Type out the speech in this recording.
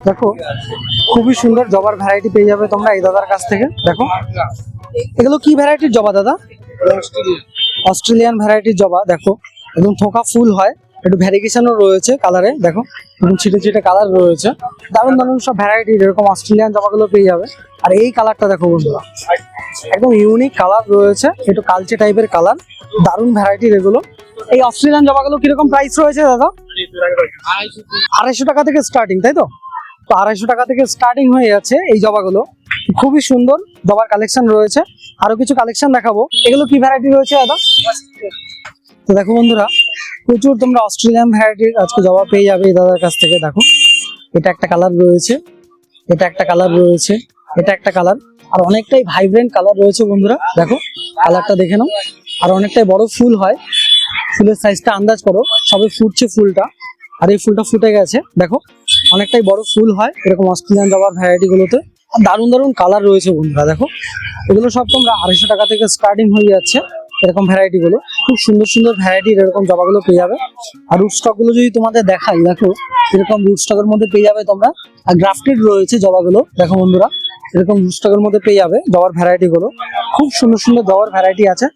দেখো, খুবই সুন্দর জবার ভ্যারাইটি পেয়ে যাবে তোমরা এই দাদার কাছ থেকে। দেখো, এগুলো কি ভ্যারাইটির জবা দাদা? অস্ট্রেলিয়ান ভ্যারাইটির জবা, দেখো। একদম থোকা ফুল হয়। একটু ভ্যারিগেশনও রয়েছে কালারে দেখো। এবং ছিটে ছিটে কালার রয়েছে। দারুণ দারুণ সব ভ্যারাইটি এরকম অস্ট্রেলিয়ান জবাগুলো পেয়ে যাবে। আর এই কালারটা দেখো বন্ধুরা, একদম ইউনিক কালার রয়েছে। একটু কালচে টাইপের কালার দারুণ ভ্যারাইটির এগুলো। এই অস্ট্রেলিয়ান জবাগুলো কীরকম প্রাইস রয়েছে দাদা? আড়াইশো টাকা থেকে স্টার্টিং তাই তো? তো আড়াইশো টাকা থেকে স্টার্টিং হয়ে যাচ্ছে এই জবাগুলো। খুবই সুন্দর জবার কালেকশন রয়েছে। আরও কিছু কালেকশন দেখাবো। এগুলো কি ভ্যারাইটি রয়েছে দাদা? তো দেখো বন্ধুরা, প্রচুর তোমরা অস্ট্রেলিয়ান ভ্যারাইটির আজকে জবা পেয়ে যাবে এই দাদার কাছ থেকে। দেখো, এটা একটা কালার রয়েছে, এটা একটা কালার রয়েছে, এটা একটা কালার আর অনেকটাই ভাইব্রেন্ট কালার রয়েছে বন্ধুরা। দেখো কালারটা দেখে নাও। আর অনেকটাই বড় ফুল হয়। ফুলের সাইজটা আন্দাজ করো, সবে ফুটছে ফুলটা। আর এই ফুলটা ফুটে গেছে। দেখো অনেকটাই বড় ফুল হয়, এরকম অস্ট্রেলিয়ান জবার ভ্যারাইটি গুলোতে। আর দারুণ দারুণ কালার রয়েছে বন্ধুরা, দেখো। এগুলো সব তোমরা আড়াইশো টাকা থেকে স্টার্টিং হয়ে যাচ্ছে, এরকম ভ্যারাইটি গুলো। খুব সুন্দর সুন্দর ভ্যারাইটির এরকম জবাগুলো পেয়ে যাবে। আর রুট স্টকগুলো যদি তোমাদের দেখাই, দেখো, এরকম রুট স্টকের মধ্যে পেয়ে যাবে তোমরা। আর গ্রাফটেড রয়েছে জবাগুলো দেখো বন্ধুরা, এরকম রুট স্টকের মধ্যে পেয়ে যাবে জবার ভ্যারাইটি গুলো। খুব সুন্দর সুন্দর জবার ভ্যারাইটি আছে।